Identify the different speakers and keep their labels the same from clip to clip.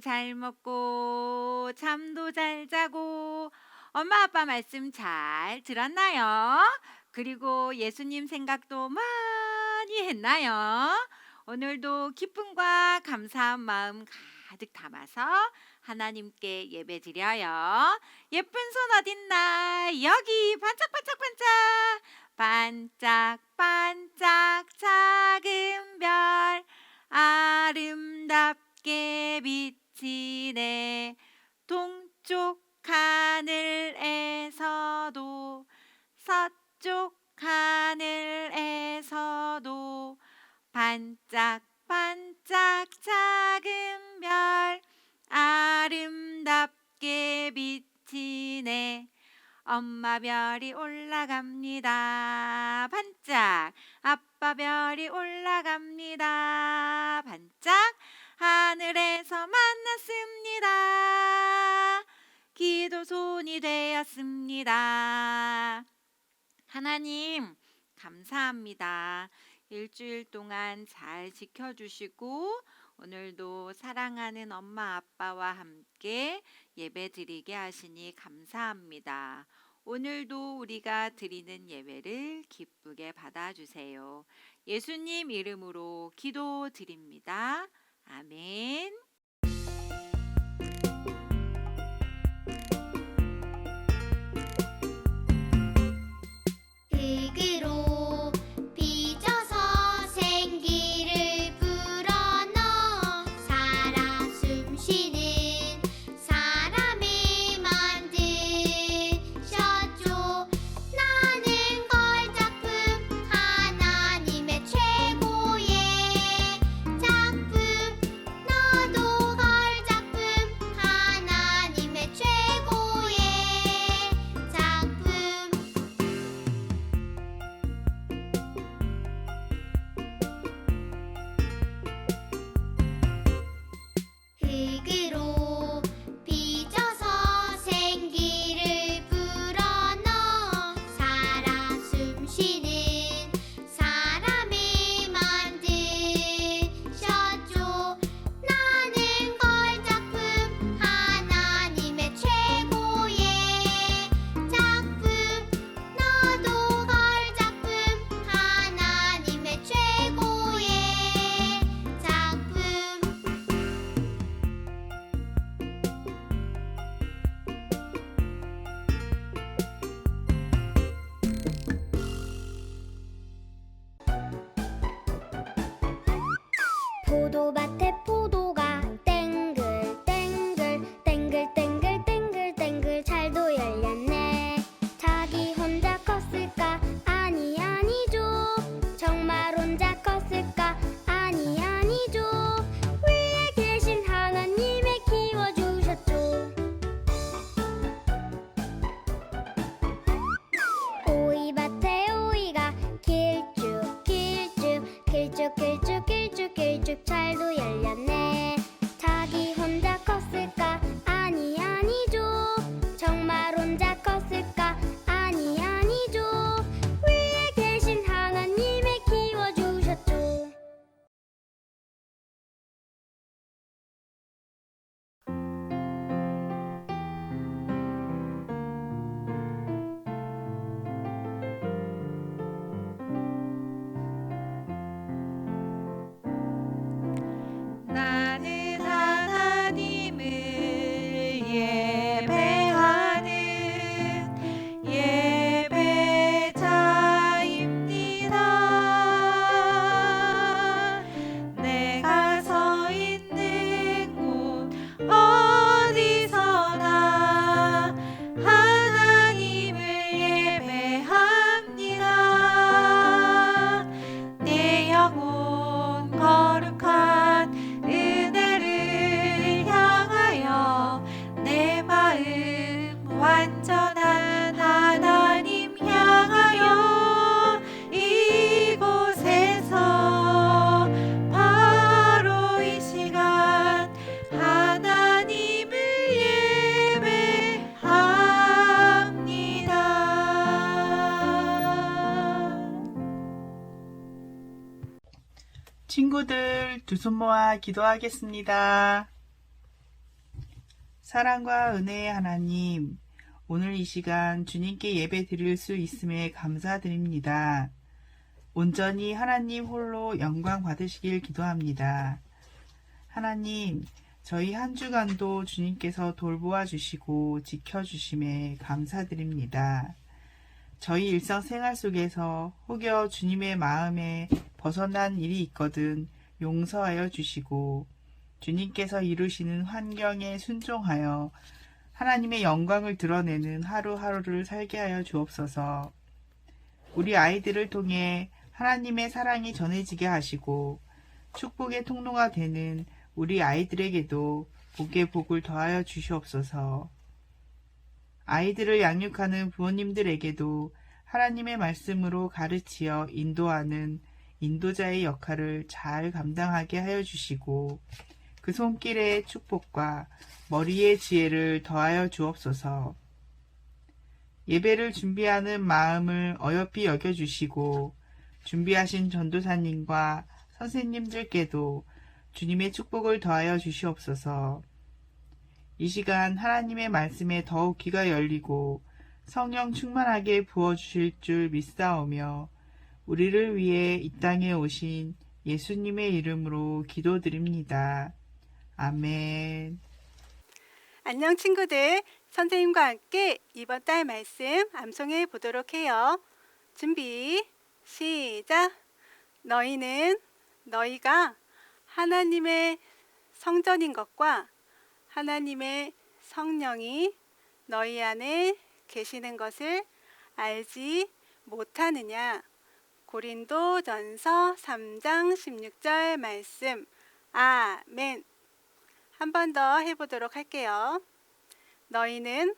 Speaker 1: 잘 먹고 잠도 잘 자고 엄마 아빠 말씀 잘 들었나요? 그리고 예수님 생각도 많이 했나요? 오늘도 기쁨과 감사한 마음 가득 담아서 하나님께 예배 드려요. 예쁜 손 어딨나? 여기 반짝반짝반짝 반짝반짝 작은 별 아름답게 비 치네 동쪽 하늘에서도 서쪽 하늘에서도 반짝반짝 작은 별 아름답게 비치네 엄마 별이 올라갑니다. 반짝. 아빠 별이 올라갑니다. 반짝. 하늘에서 기도 손이 되었습니다. 하나님, 감사합니다. 일주일 동안 잘 지켜주시고, 오늘도 사랑하는 엄마 아빠와 함께 예배 드리게 하시니 감사합니다. 오늘도 우리가 드리는 예배를 기쁘게 받아주세요. 예수님 이름으로 기도 드립니다. 아멘.
Speaker 2: 손 모아 기도하겠습니다. 사랑과 은혜의 하나님, 오늘 이 시간 주님께 예배 드릴 수 있음에 감사드립니다. 온전히 하나님 홀로 영광 받으시길 기도합니다. 하나님, 저희 한 주간도 주님께서 돌보아 주시고 지켜 주심에 감사드립니다. 저희 일상생활 속에서 혹여 주님의 마음에 벗어난 일이 있거든 용서하여 주시고 주님께서 이루시는 환경에 순종하여 하나님의 영광을 드러내는 하루하루를 살게 하여 주옵소서. 우리 아이들을 통해 하나님의 사랑이 전해지게 하시고 축복의 통로가 되는 우리 아이들에게도 복의 복을 더하여 주시옵소서. 아이들을 양육하는 부모님들에게도 하나님의 말씀으로 가르치어 인도하는 인도자의 역할을 잘 감당하게 하여 주시고 그 손길의 축복과 머리의 지혜를 더하여 주옵소서. 예배를 준비하는 마음을 어여삐 여겨주시고 준비하신 전도사님과 선생님들께도 주님의 축복을 더하여 주시옵소서. 이 시간 하나님의 말씀에 더욱 귀가 열리고 성령 충만하게 부어주실 줄 믿사오며 우리를 위해 이 땅에 오신 예수님의 이름으로 기도드립니다. 아멘.
Speaker 3: 안녕 친구들. 선생님과 함께 이번 달 말씀 암송해 보도록 해요. 준비. 시작. 너희는 너희가 하나님의 성전인 것과 하나님의 성령이 너희 안에 계시는 것을 알지 못하느냐. 고린도 전서 3장 16절 말씀. 아멘. 한 번 더 해보도록 할게요. 너희는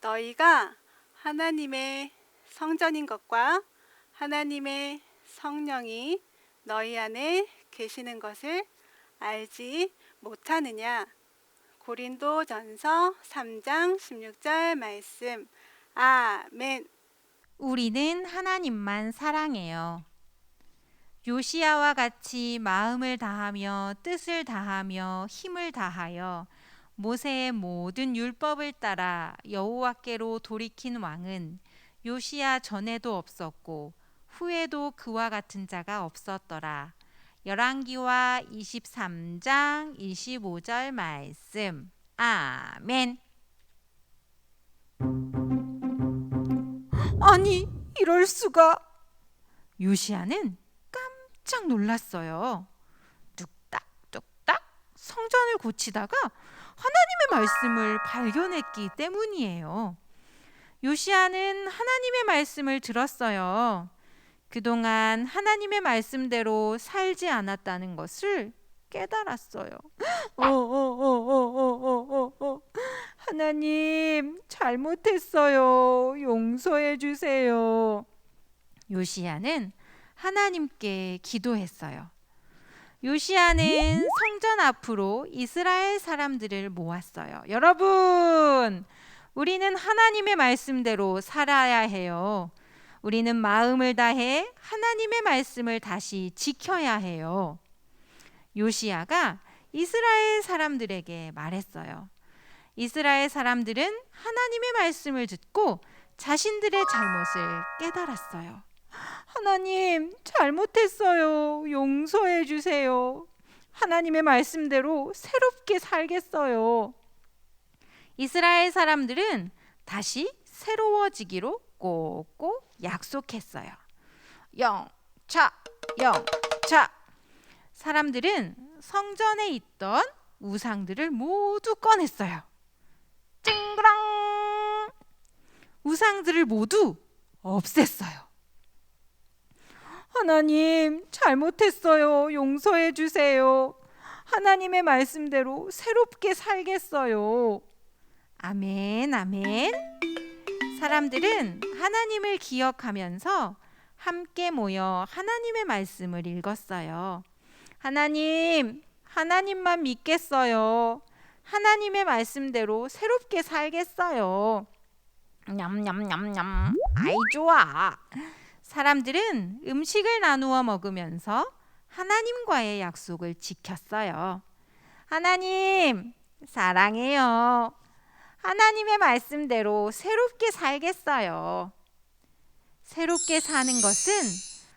Speaker 3: 너희가 하나님의 성전인 것과 하나님의 성령이 너희 안에 계시는 것을 알지 못하느냐. 고린도 전서 3장 16절 말씀. 아멘.
Speaker 1: 우리는 하나님만 사랑해요. 요시야와 같이 마음을 다하며 뜻을 다하며 힘을 다하여 모세의 모든 율법을 따라 여호와께로 돌이킨 왕은 요시야 전에도 없었고 후에도 그와 같은 자가 없었더라. 열왕기와 23장 25절 말씀. 아멘. 아니, 이럴 수가. 요시아는 깜짝 놀랐어요. 뚝딱뚝딱 성전을 고치다가 하나님의 말씀을 발견했기 때문이에요. 요시아는 하나님의 말씀을 들었어요. 그동안 하나님의 말씀대로 살지 않았다는 것을 깨달았어요. 어, 어, 어, 어, 어, 어, 어. 하나님, 잘못했어요. 용서해 주세요. 요시아는 하나님께 기도했어요. 요시아는 성전 앞으로 이스라엘 사람들을 모았어요. 여러분, 우리는 하나님의 말씀대로 살아야 해요. 우리는 마음을 다해 하나님의 말씀을 다시 지켜야 해요. 요시아가 이스라엘 사람들에게 말했어요. 이스라엘 사람들은 하나님의 말씀을 듣고 자신들의 잘못을 깨달았어요. 하나님, 잘못했어요. 용서해 주세요. 하나님의 말씀대로 새롭게 살겠어요. 이스라엘 사람들은 다시 새로워지기로 꼭꼭 약속했어요. 영차, 영차. 사람들은 성전에 있던 우상들을 모두 꺼냈어요. 우상들을 모두 없앴어요. 하나님, 잘못했어요. 용서해 주세요. 하나님의 말씀대로 새롭게 살겠어요. 아멘, 아멘. 사람들은 하나님을 기억하면서 함께 모여 하나님의 말씀을 읽었어요. 하나님, 하나님만 믿겠어요. 하나님의 말씀대로 새롭게 살겠어요. 냠냠냠냠. 아이 좋아. 사람들은 음식을 나누어 먹으면서 하나님과의 약속을 지켰어요. 하나님, 사랑해요. 하나님의 말씀대로 새롭게 살겠어요. 새롭게 사는 것은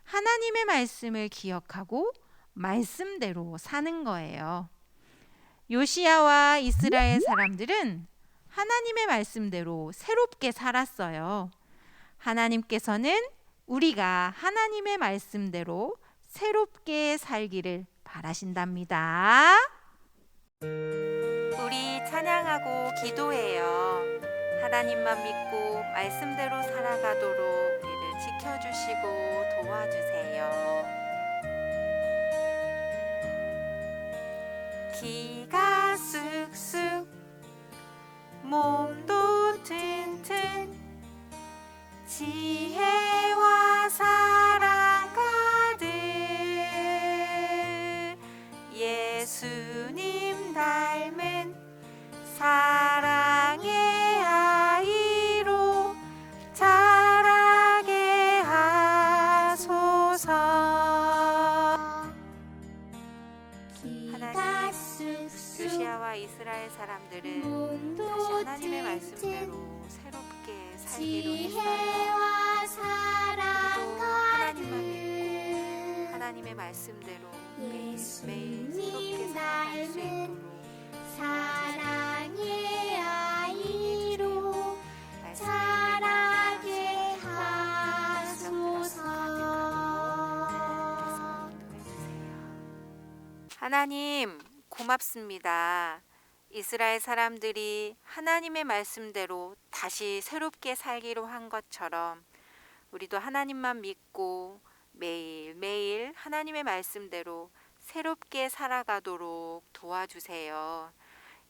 Speaker 1: 하나님의 말씀을 기억하고 말씀대로 사는 거예요. 요시야와 이스라엘 사람들은 하나님의 말씀대로 새롭게 살았어요. 하나님께서는 우리가 하나님의 말씀대로 새롭게 살기를 바라신답니다. 우리 찬양하고 기도해요. 하나님만 믿고 말씀대로 살아가도록 우리를 지켜주시고 도와주세요. 기가 쑥 사람들은
Speaker 4: 몸도
Speaker 1: 다시 하나님의 말씀대로 새롭게 살기로 했어요.
Speaker 4: 사랑
Speaker 1: 우리도
Speaker 4: 가득
Speaker 1: 하나님의 말씀대로 매일 매일 새롭게 살아갈 수 있도록
Speaker 4: 사랑의 아이로 자라게 하소서
Speaker 1: 하나님 고맙습니다. 이스라엘 사람들이 하나님의 말씀대로 다시 새롭게 살기로 한 것처럼 우리도 하나님만 믿고 매일 매일 하나님의 말씀대로 새롭게 살아가도록 도와주세요.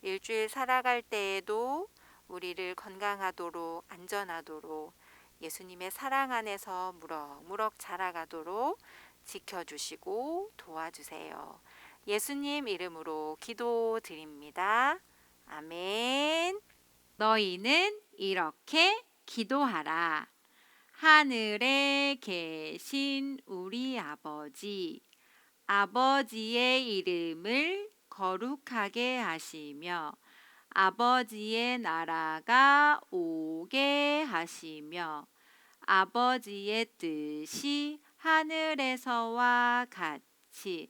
Speaker 1: 일주일 살아갈 때에도 우리를 건강하도록 안전하도록 예수님의 사랑 안에서 무럭무럭 자라가도록 지켜주시고 도와주세요. 예수님 이름으로 기도드립니다. 아멘. 너희는 이렇게 기도하라. 하늘에 계신 우리 아버지, 아버지의 이름을 거룩하게 하시며, 아버지의 나라가 오게 하시며, 아버지의 뜻이 하늘에서와 같이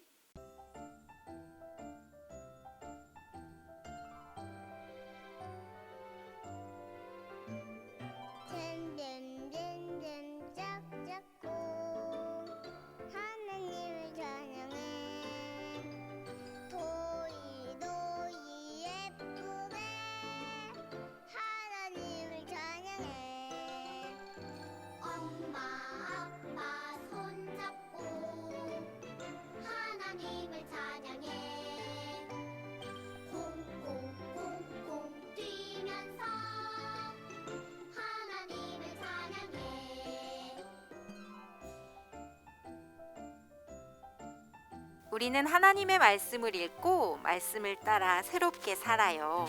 Speaker 1: 우리는 하나님의 말씀을 읽고 말씀을 따라 새롭게 살아요.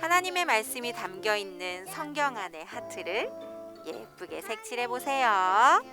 Speaker 1: 하나님의 말씀이 담겨 있는 성경 안의 하트를 예쁘게 색칠해 보세요.